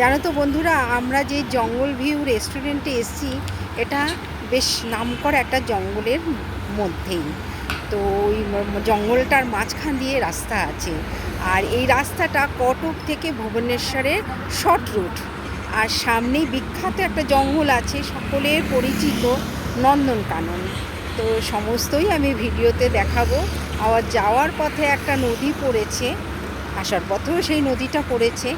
জানো তো বন্ধুরা, আমরা যে জঙ্গল ভিউ রেস্টুরেন্টে এসেছি, এটা বেশ নামকরা একটা জঙ্গলের মধ্যেই। তো ওই জঙ্গলটার মাঝখান দিয়ে রাস্তা আছে। আর এই রাস্তাটা কটক থেকে ভুবনেশ্বরের শর্ট রুট। আর সামনেই বিখ্যাত একটা জঙ্গল আছে, সকলের পরিচিত নন্দনকানন। তো সমস্তই আমি ভিডিওতে দেখাবো। আবার যাওয়ার পথে একটা নদী পড়েছে, আসার পথেও সেই নদীটা পড়েছে।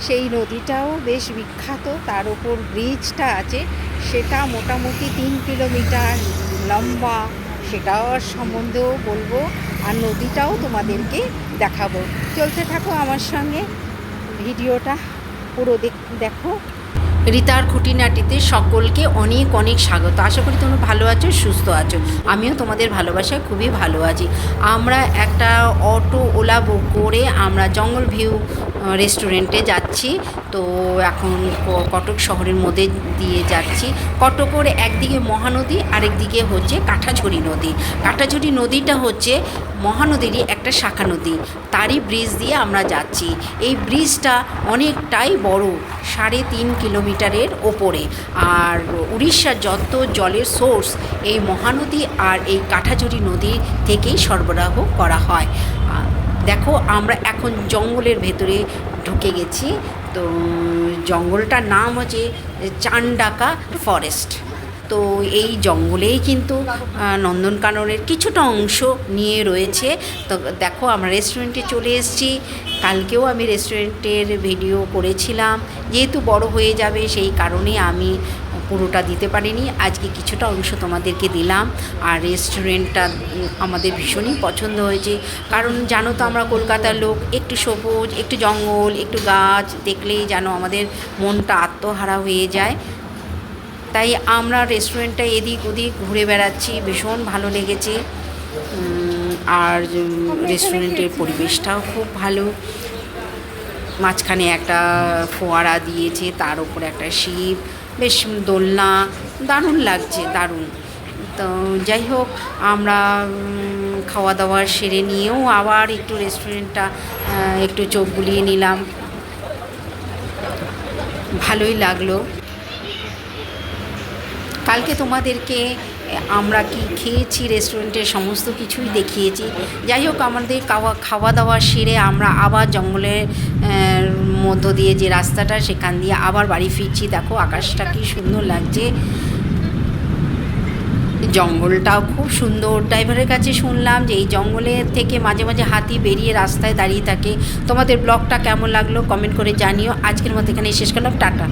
সেই নদীটাও বেশ বিখ্যাত। তার উপর ব্রিজটা আছে। সেটা মোটামুটি তিন কিলোমিটার লম্বা। সেটাও সম্বন্ধেও বলব। আর নদীটাও তোমাদেরকে দেখাবো। চলতে থাকো আমার সঙ্গে। ভিডিওটা পুরো দেখ- দেখো। রিতার খুঁটিনাটিতে সকলকে অনেক অনেক স্বাগত। আশা করি তোমরা ভালো আছো, সুস্থ আছো। আমিও তোমাদের ভালোবাসায় খুবই ভালো আছি। আমরা একটা অটো ওলা বুক করে আমরা জঙ্গল ভিউ রেস্টুরেন্টে যাচ্ছি। তো এখন কটক শহরের মধ্যে দিয়ে যাচ্ছি। কটকের একদিকে মহানদী, আরেকদিকে হচ্ছে কাঁঠাঝুরি নদী। কাঁঠাঝুরি নদীটা হচ্ছে মহানদীরই একটা শাখা নদী। তারই ব্রিজ দিয়ে আমরা যাচ্ছি। এই ব্রিজটা অনেকটাই বড়, সাড়ে তিন কিলোমিটারের ওপরে। আর উড়িষ্যার যত জলের সোর্স এই মহানদী আর এই কাঁঠাঝুরি নদী থেকেই সরবরাহ করা হয়। দেখো আমরা এখন জঙ্গলের ভেতরে ঢুকে গেছি। তো জঙ্গলটার নাম হচ্ছে চান্ডাকা ফরেস্ট। তো এই জঙ্গলেই কিন্তু নন্দনকাননের কিছুটা অংশ নিয়ে রয়েছে। তো দেখো আমরা রেস্টুরেন্টে চলে এসেছি। কালকেও আমি রেস্টুরেন্টের ভিডিও করেছিলাম। যেহেতু বড় হয়ে যাবে, সেই কারণে আমি পুরোটা দিতে পারিনি। আজকে কিছুটা অংশ তোমাদেরকে দিলাম। আর রেস্টুরেন্টটা আমাদের ভীষণই পছন্দ হয়েছে। কারণ জানো তো আমরা কলকাতার লোক, একটু সবুজ, একটু জঙ্গল, একটু গাছ, দেখলেই যেন আমাদের মনটা আত্মহারা হয়ে যায়। তাই আমরা রেস্টুরেন্টটা এদিক ওদিক ঘুরে বেড়াচ্ছি, ভীষণ ভালো লেগেছে। আর রেস্টুরেন্টের পরিবেশটাও খুব ভালো। মাঝখানে একটা ফোয়ারা দিয়েছে, তার উপরে একটা শিব, বেশ দোলনা, দারুণ লাগছে, দারুণ। তো যাই হোক, আমরা খাওয়া দাওয়া সেরে নিয়েও আবার একটু রেস্টুরেন্টটা একটু চোখ বুলিয়ে নিলাম। ভালোই লাগল। কালকে তোমাদেরকে আমরা কি খেয়েছি রেস্টুরেন্টের সমস্ত কিছুই দেখিয়েছি। যাই হোক, আমাদের খাওয়া খাওয়া দাওয়া সেরে আমরা আবার জঙ্গলের মধ্য দিয়ে যে রাস্তাটা, সেখান দিয়ে আবার বাড়ি ফিরছি। দেখো, আকাশটা কি সুন্দর লাগছে। জঙ্গলটাও খুব সুন্দর। ড্রাইভারের কাছে শুনলাম যে এই জঙ্গলের থেকে মাঝে মাঝে হাতি বেরিয়ে রাস্তায় দাঁড়িয়ে থাকে। তোমাদের ব্লগটা কেমন লাগল? কমেন্ট করে জানিও। আজকের মতো এখানে শেষ করলাম। টাটা।